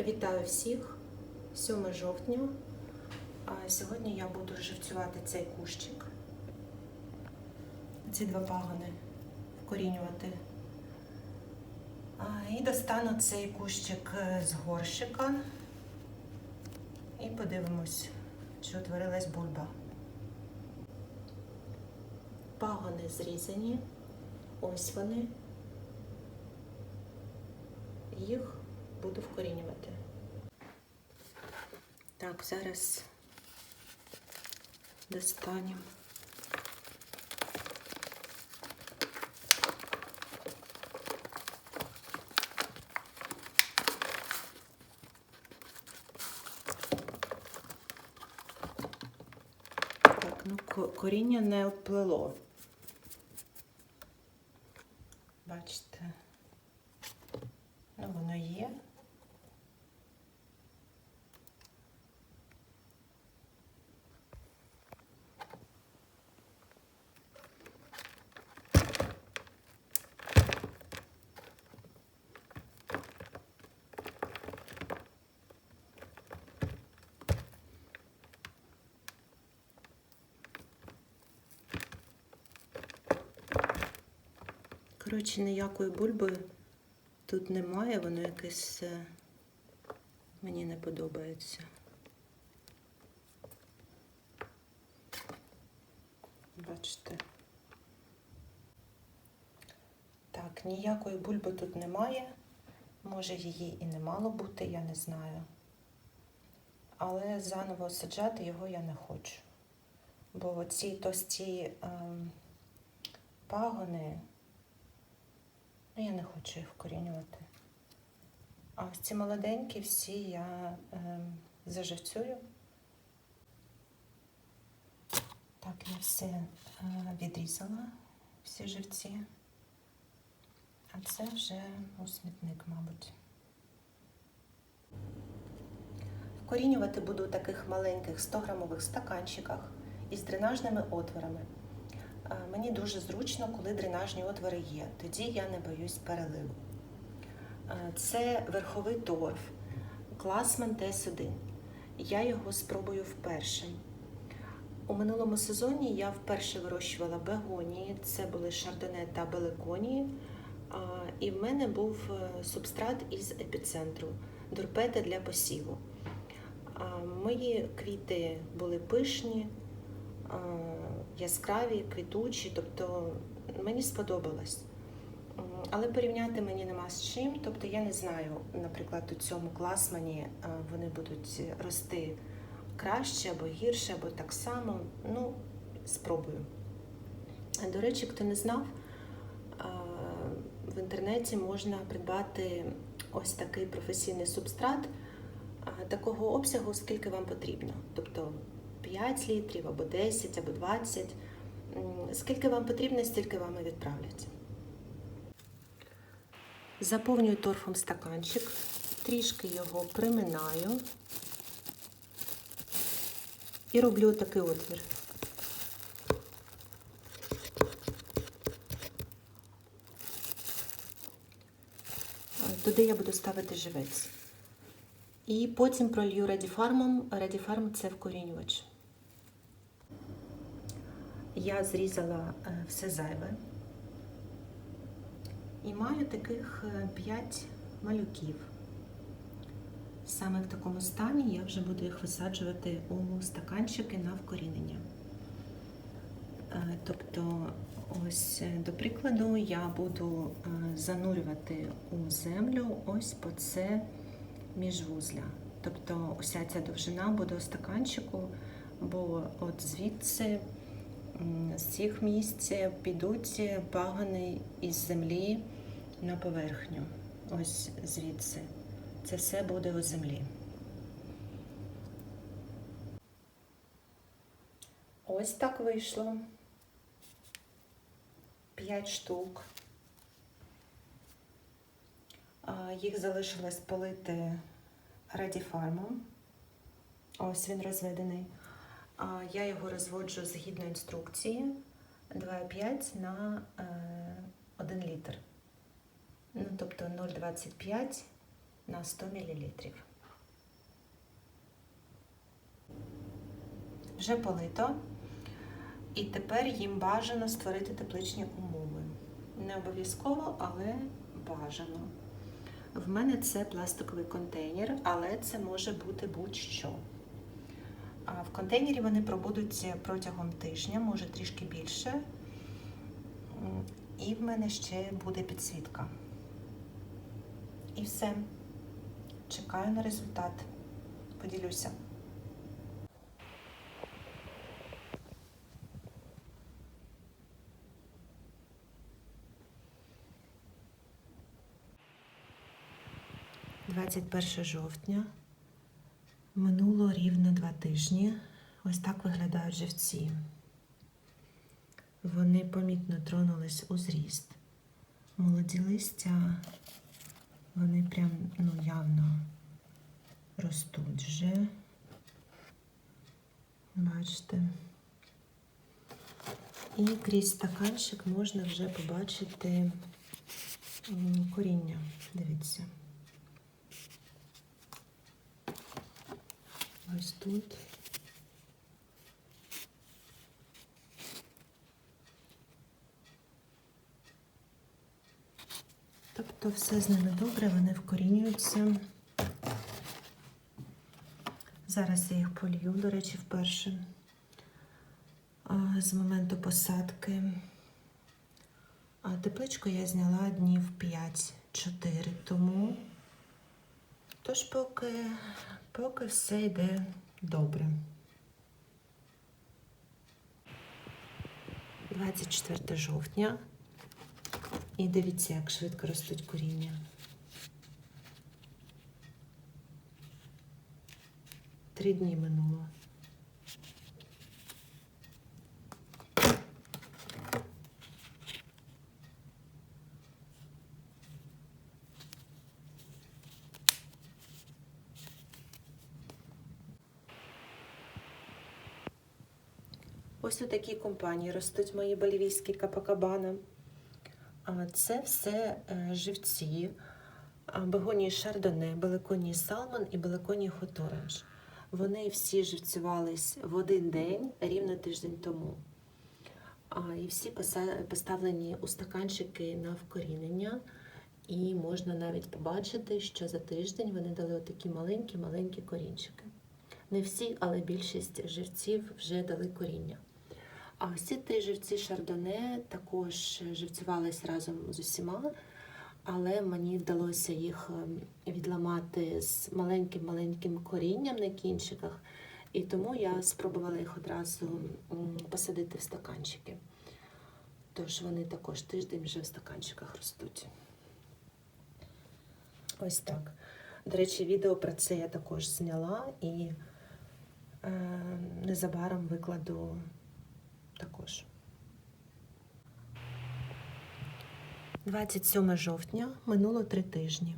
Вітаю всіх! 7 жовтня. Сьогодні я буду живцювати цей кущик. Ці два пагони вкорінювати. І достану цей кущик е, з горщика і подивимось, чи утворилась бульба. Пагони зрізані. Ось вони. Їх буду вкорінювати. Так, зараз достанемо. Так, ну коріння не оплило. Бачите? Ну, воно є. Коротше, ніякої бульби тут немає, воно якесь е, мені не подобається. Бачите. Так, ніякої бульби тут немає. Може її і не мало бути, я не знаю. Але заново саджати його я не хочу. Бо ці товсті ем, пагони. Ну, я не хочу їх вкорінювати. А ось ці молоденькі всі я е, заживцюю. Так, я все е, відрізала, всі живці. А це вже у смітник, мабуть. Вкорінювати буду у таких маленьких 100-грамових стаканчиках із дренажними отворами. Мені дуже зручно, коли дренажні отвори є. Тоді я не боюсь переливу. Це верховий торф, класман Т1. Я його спробую вперше. У минулому сезоні я вперше вирощувала бегонії, це були шардоне та беликонії. І в мене був е, субстрат із епіцентру, дурпети для посіву. Мої квіти були пишні, яскраві, квітучі, тобто мені сподобалось. Але порівняти мені нема з чим. Тобто я не знаю, наприклад, у цьому класмані а, вони будуть рости краще або гірше, або так само. Ну, спробую. До речі, хто не знав, в інтернеті можна придбати ось такий професійний субстрат такого обсягу, скільки вам потрібно. Тобто 5 літрів або 10, або 20. Скільки вам потрібно, стільки вам і відправлять. Заповнюю торфом стаканчик, трішки його приминаю і роблю такий отвір. Туди я буду ставити живець. І потім пролью радіфармом. Радіфарм це вкорінювач. Я зрізала е, все зайве. І маю таких 5 малюків. Саме в такому стані я вже буду їх висаджувати у стаканчики на вкорінення. Е, Тобто, ось е, до прикладу, я буду е, занурювати у землю ось по це міжвузля. Тобто уся ця довжина буде у стаканчику, бо от звідси з цих місць підуть пагони із землі на поверхню. Ось звідси. Це все буде у землі. Ось так вийшло. П'ять штук. Їх залишилось полити радіфармом. Ось він розведений. Я його розводжу згідно інструкції 2,5 на е, 1 літр. Ну, тобто 0,25 на 100 мл. Вже полито. І тепер їм бажано створити тепличні умови. Не обов'язково, але бажано. В мене це пластиковий контейнер, але це може бути будь-що. А в контейнері вони пробудуть протягом тижня, може трішки більше. І в мене ще буде підсвітка. І все. Чекаю на результат. Поділюся. Двадцять перше жовтня. Минуло рівно два тижні. Ось так виглядають живці. Вони помітно тронулись у зріст. Молоді листя, вони прям ну, явно ростуть вже. Бачите. І крізь стаканчик можна вже побачити коріння. Дивіться. Ось тут. Тобто все з ними добре, вони вкорінюються. Зараз я їх полью, до речі, вперше з моменту посадки. А тепличку я зняла днів 5-4 тому. Тож поки, поки все йде добре. 24 жовтня. І дивіться, як швидко ростуть коріння. Три дні минуло. Ось у такій компанії ростуть мої болівійські капакабани. Це все е, живці, а, бегонії шардоне, беликонії салмон і беликонії хоторанж. Вони всі живцювались в один день, рівно тиждень тому. І всі поставлені у стаканчики на вкорінення. І можна навіть побачити, що за тиждень вони дали отакі маленькі-маленькі корінчики. Не всі, але більшість живців вже дали коріння. А ось ці три живці шардоне також живцювались разом з усіма, але мені вдалося їх ем, відламати з маленьким-маленьким корінням на кінчиках, і тому я спробувала їх одразу посадити в стаканчики. Тож вони також тиждень вже в стаканчиках ростуть. Ось так. До речі, відео про це я також зняла і е, незабаром викладу також. 27 жовтня минуло три тижні.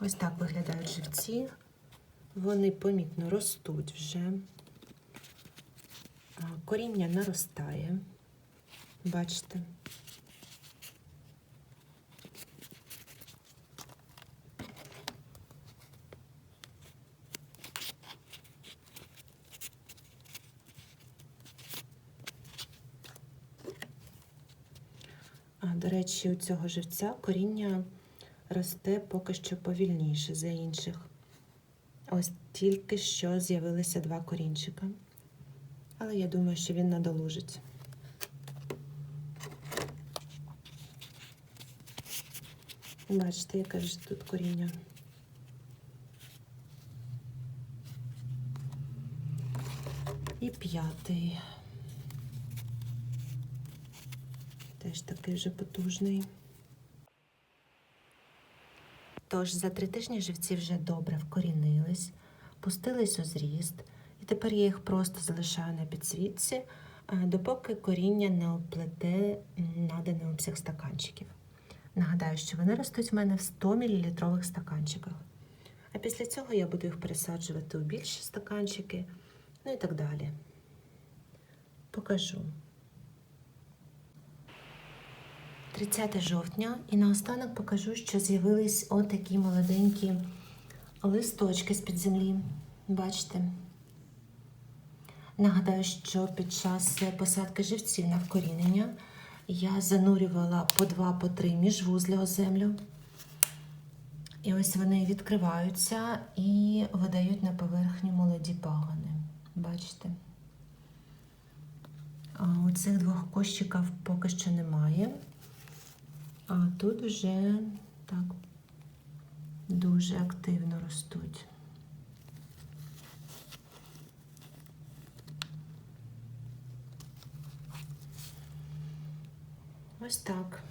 Ось так виглядають живці. Вони помітно ростуть вже. Коріння наростає. Бачите? До речі, у цього живця коріння росте поки що повільніше за інших. Ось тільки що з'явилися два корінчика. Але я думаю, що він надолужить. Бачите, яке ж тут коріння. І п'ятий. Теж такий вже потужний. Тож за три тижні живці вже добре вкорінились, пустились у зріст, і тепер я їх просто залишаю на підсвітці, е, допоки коріння не оплете наданий обсяг стаканчиків. Нагадаю, що вони ростуть в мене в 100 мл стаканчиках. А після цього я буду їх пересаджувати у більші стаканчики, ну і так далі. Покажу. 30 жовтня і наостанок покажу, що з'явились отакі молоденькі листочки з-під землі. Бачите? Нагадаю, що під час посадки живців на вкорінення я занурювала по два, по три міжвузля у землю. І ось вони відкриваються і видають на поверхню молоді пагони. Бачите? А у цих двох кощиків поки що немає. А тут вже так дуже активно ростуть. Ось так.